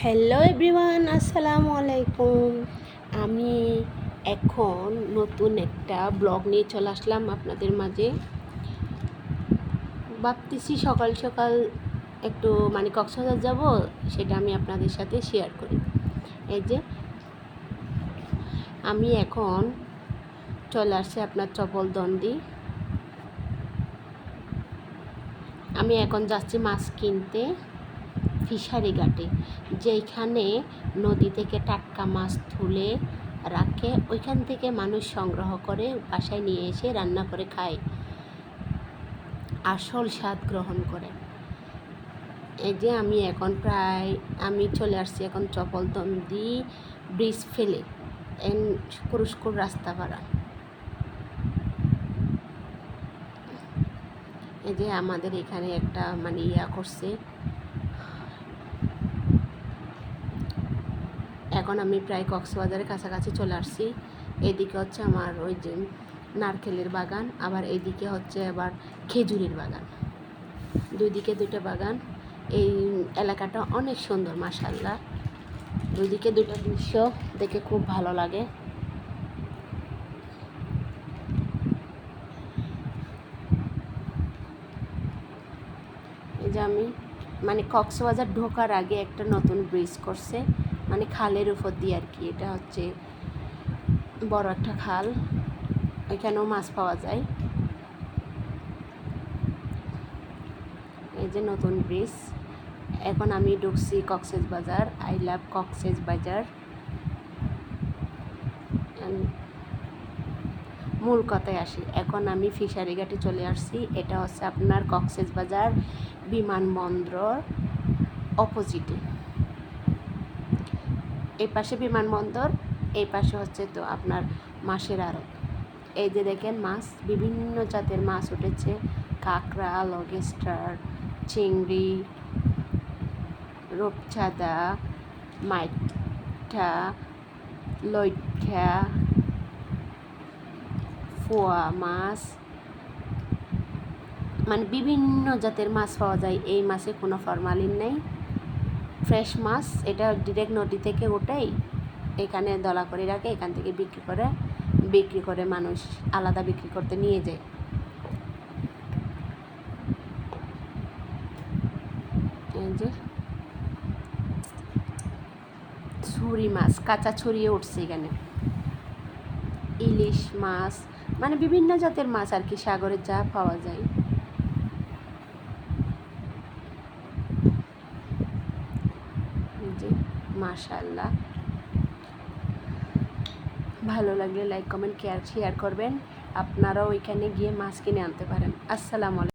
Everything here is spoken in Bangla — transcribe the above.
হ্যালো এভরিওয়ান আসসালামু আলাইকুম। আমি এখন নতুন একটা ব্লগ নিয়ে চলে আসলাম আপনাদের মাঝে। ভাবতেছি সকাল সকাল একটু মানে কক্সবাজার যাব, সেটা আমি আপনাদের সাথে শেয়ার করি। এই যে, আমি এখন চলে আসছি আপনার চপল দন্দি আমি এখন যাচ্ছি মাছ কিনতে। ফিশারি ঘাটে যেখানে নদী থেকে টাটকা মাছ তুলে রাখে, ওইখান থেকে মানুষ সংগ্রহ করে বাসায় নিয়ে এসে রান্না করে খায়। আসল স্বাদ গ্রহণ করে। এই যে আমি এখন প্রায়, আমি চলে আসছি এখন চপলতন্দি ব্রিজ ফেলে, এন পুরস্কুর রাস্তা পাড়া এই যে আমাদের এখানে একটা মানে ইয়া করছে এখন আমি প্রায় কক্সবাজারের কাছাকাছি চলে আসছি। এদিকে হচ্ছে আমার ওই যে নারকেলের বাগান, আবার এইদিকে হচ্ছে আবার খেজুরের বাগান। দুই দিকে দুটো বাগান। এই এলাকাটা অনেক সুন্দর মাসাল্লাহ দুই দিকে দুটো দৃশ্য দেখে খুব ভালো লাগে। এই যে আমি মানে কক্সবাজার ঢোকার আগে একটা নতুন ব্রিজ করছে। মানে খালের উপর দিয়ে আর কি। এটা হচ্ছে বড় একটা খাল। এখানেও মাছ পাওয়া যায়। এই যে নতুন ব্রিজ। এখন আমি ঢুকছি কক্সেস বাজার। আই লাভ কক্সেস বাজার। মূল কথায় আসি, এখন আমি ফিশারি ঘাটে চলে আসছি। এটা হচ্ছে আপনার কক্সেস বাজার বিমানবন্দর অপোজিটে এই পাশে বিমানবন্দর, এই পাশে হচ্ছে তো আপনার মাসের আড়ত এই যে দেখেন মাছ, বিভিন্ন জাতের মাছ উঠেছে। কাঁকড়া লগেস্টার চিংড়ি, রূপচাঁদা মাইঠা লইঠা ফোয়া মাছ। মানে বিভিন্ন জাতের মাছ পাওয়া যায়। এই মাছে কোনো ফরমালিন নেই। ফ্রেশ মাছ, এটা ডিরেক্ট নদী থেকে ওঠেই এখানে দলা করে রাখে, এখান থেকে বিক্রি করে বিক্রি করে মানুষ আলাদা বিক্রি করতে নিয়ে যায়। যে ছুরি মাছ, কাঁচা ছড়িয়ে উঠছে এখানে। ইলিশ মাছ মানে বিভিন্ন জাতের মাছ আর কি সাগরে যা পাওয়া যায় যে মাশাল্লাহ ভালো লাগলে লাইক কমেন্ট কেয়ার শেয়ার করবেন। আপনারাও ওইখানে গিয়ে মাছ কিনে আনতে পারেন। আসসালামু